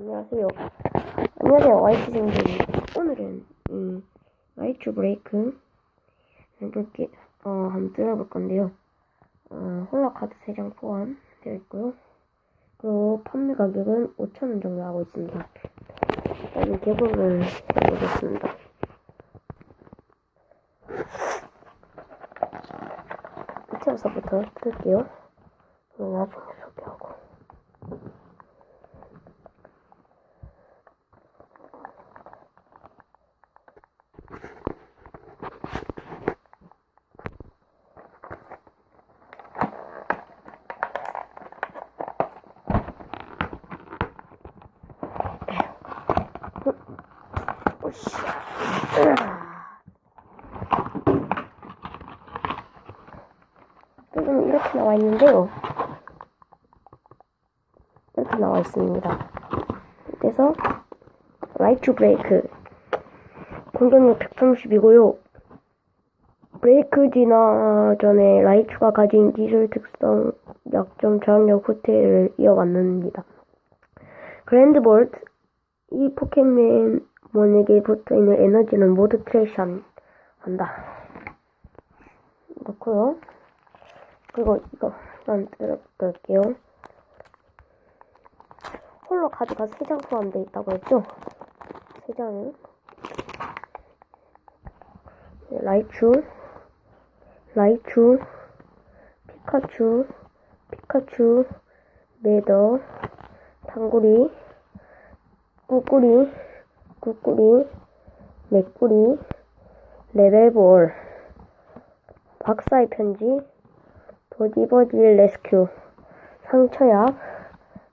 안녕하세요. 안녕하세요. YT 생들이 오늘은 이 라이트 브레이크 이렇게 어 한번 들어볼 건데요. 어 홀라 카드 3장 포함되어 있고요. 그리고 판매 가격은 5,000원 정도 하고 있습니다. 일단 개봉을 해보겠습니다. 뜯을게요. 그리고 나중에 소개하고. 오씨. 지금 이렇게 나와 있는데요. 이렇게 나와 있습니다. 그래서 라이트 브레이크 공격력 130이고요. 브레이크 지나 전에 라이트가 가진 기술 특성, 약점, 저항력 후퇴를 이어받는다. 그랜드 볼트 이 포켓몬에게 붙어있는 에너지는 모두 트래시한 한다. 그렇고요. 그리고 이거 한번 들어볼게요. 홀로 카드가 3장 포함되어 있다고 했죠? 3장은 라이츄, 라이츄, 피카츄, 피카츄, 메더, 탕구리, 꾸꾸리, 꾸꾸리, 맥꾸리, 레벨볼, 박사의 편지, 버디버디 레스큐, 상처약,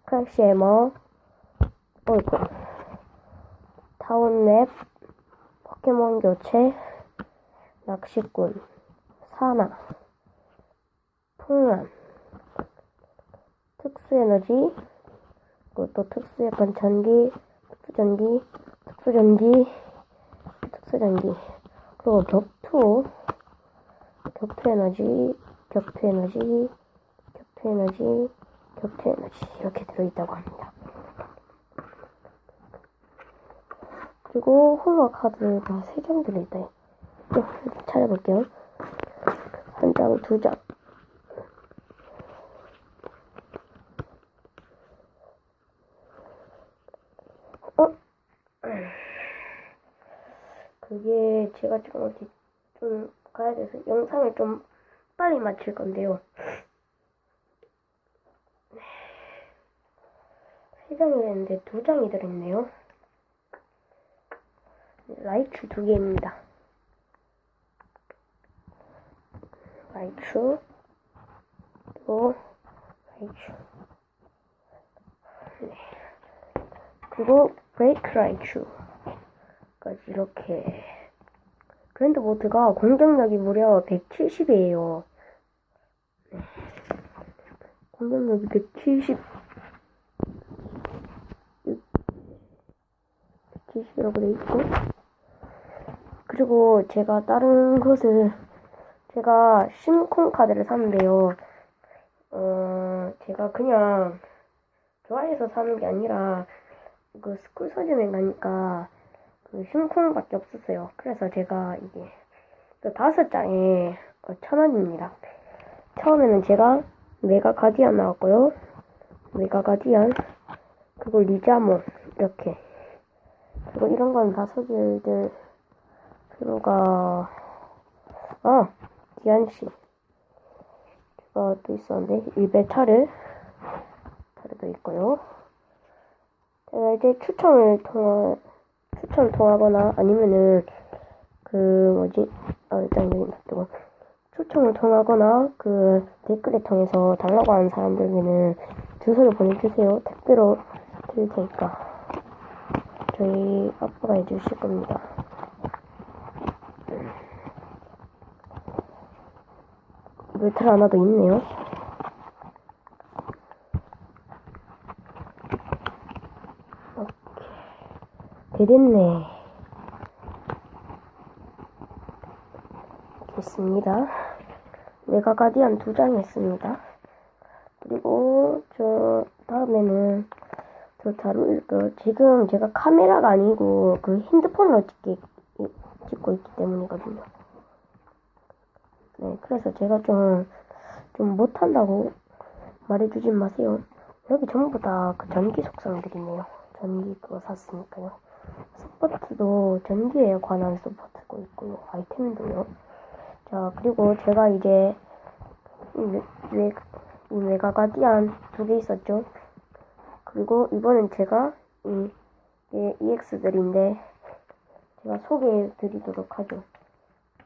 크랙시에머, 어이구, 타운맵, 포켓몬 교체, 낚시꾼, 사나, 풍란, 특수에너지, 그리고 또 특수의 반찬기, 특수전기, 특수전기, 특수전기, 그리고 격투, 격투 에너지, 격투 에너지, 격투 에너지, 격투 에너지 이렇게 들어있다고 합니다. 그리고 홀로 카드가 3장 들어있다. 네, 찾아볼게요. 한 장, 두 장. 어? 그게 제가 좀 어디 좀 가야 돼서 영상을 좀 빨리 마칠 건데요. 세 장이 됐는데 두 장이 들어있네요. 라이츠 두 개입니다. 라이츠 또 라이츠 네. 그리고 브레이크 라이츠까지 이렇게 그랜드 보트가 공격력이 무려 170이에요. 네. 공격력이 170 170이라고 돼 있고 그리고 제가 다른 것을 제가 심콩 카드를 샀는데요. 어, 제가 그냥 좋아해서 사는 게 아니라 그 스쿨 서점에 가니까 그 심쿵밖에 없었어요. 그래서 제가 이게 그 다섯 장에 어, 천 원입니다. 처음에는 제가 메가 가디안 나왔고요. 메가 가디안 그리고 리자모 이렇게 그리고 이런 건 다섯 개들 그리고가 아 디안씨 제가 또 있었는데 일베 차르 차르도 있고요. 제가 이제 추첨을 통해 추천을 통하거나 아니면은 그 뭐지? 아 일단 여기 놔두고. 추첨을 통하거나 그 댓글을 통해서 달라고 하는 사람들에게는 주소를 보내주세요. 택배로 드릴 테니까. 저희 아빠가 해주실 겁니다. 물틀 하나 더 있네요 됐네. 됐습니다. 메가 가디안 두장 했습니다. 그리고 저 다음에는 저더잘 어울릴까요? 지금 제가 카메라가 아니고 그 핸드폰으로 찍기, 찍고 있기 때문이거든요. 네, 그래서 제가 좀, 좀 못한다고 말해주진 마세요. 여기 전부 다 그 전기 속성들이네요. 전기 그거 샀으니까요. 서포트도 전기에 관한 서포트고 있고요. 아이템도요. 자, 그리고 제가 이제 이 외가 가디안 두 개 있었죠. 그리고 이번엔 제가 이, 이 EX들인데 제가 소개해 드리도록 하죠.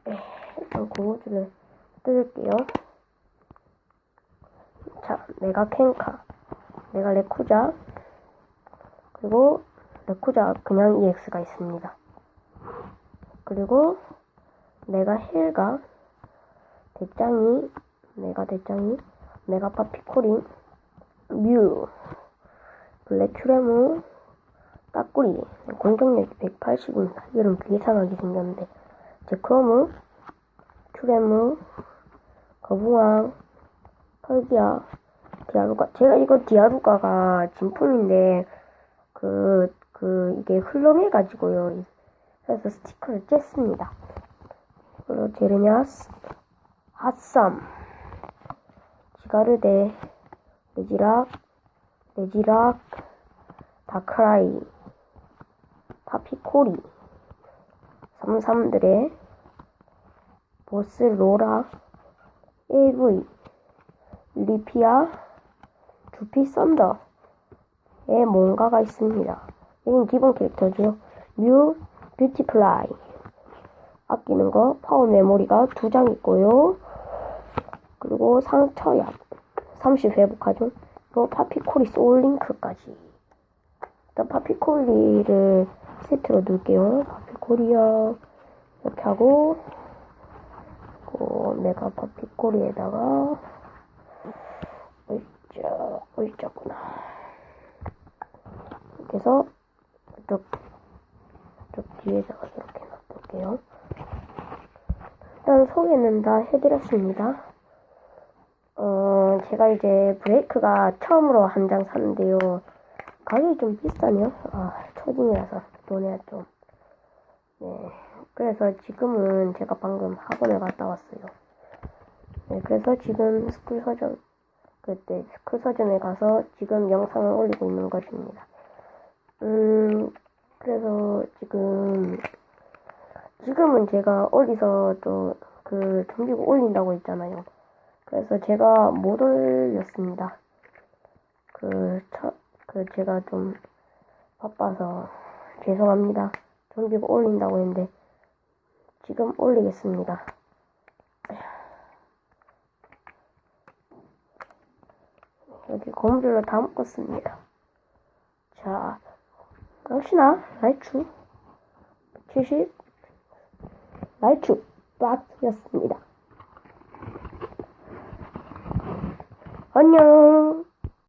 에, 일단 고무줄을 뜯을게요. 자, 메가 캔카, 메가 레쿠자, 그리고 레쿠자 그냥 EX가 있습니다. 그리고 메가 헬가, 대짱이, 메가 대짱이, 메가 파 피코린, 뮤, 블랙 큐레무, 따꾸리, 공격력이 180입니다. 이름 되게 이상하게 생겼는데, 제크로무, 큐레무, 거부왕, 펄기야, 디아루가. 제가 이거 디아루가가 진품인데, 그, 그, 이게 흘렁해가지고요. 그래서 스티커를 쬐습니다. 그리고 제르냐스, 핫썸, 지가르데, 레지락, 레지락, 다크라이, 파피코리, 삼삼들의 보스 로라, AV, 리피아, 주피 썬더에 뭔가가 있습니다. 여긴 기본 캐릭터죠. 뮤, 뷰티플라이. 아끼는 거, 파워 메모리가 두 장 있고요. 그리고 상처약, 30 회복하죠. 그리고 파피코리 소울링크까지. 일단 파피코리를 세트로 넣을게요. 파피코리요. 이렇게 하고, 그 메가 파피코리에다가, 어이짜, 어이자구나. 이렇게 해서, 이쪽, 이쪽 뒤에다가 이렇게 놔둘게요. 일단 소개는 다 해드렸습니다. 어, 제가 이제 브레이크가 처음으로 한 장 샀는데요. 가격이 좀 비싸네요. 아, 초딩이라서 돈이 좀. 네. 그래서 지금은 제가 방금 학원에 갔다 왔어요. 네, 그래서 지금 스쿨 서점, 그때 스쿨 서점에 가서 지금 영상을 올리고 있는 것입니다. 음, 그래서 지금, 지금은 제가 어디서 또 그 정기고 올린다고 했잖아요. 그래서 제가 못 올렸습니다. 그, 첫, 그, 제가 좀 바빠서 죄송합니다. 정기고 올린다고 했는데, 지금 올리겠습니다. 여기 고무줄로 다 묶었습니다. 자, 역시나, 라이추. 70, 라이추, 박스였습니다. 안녕!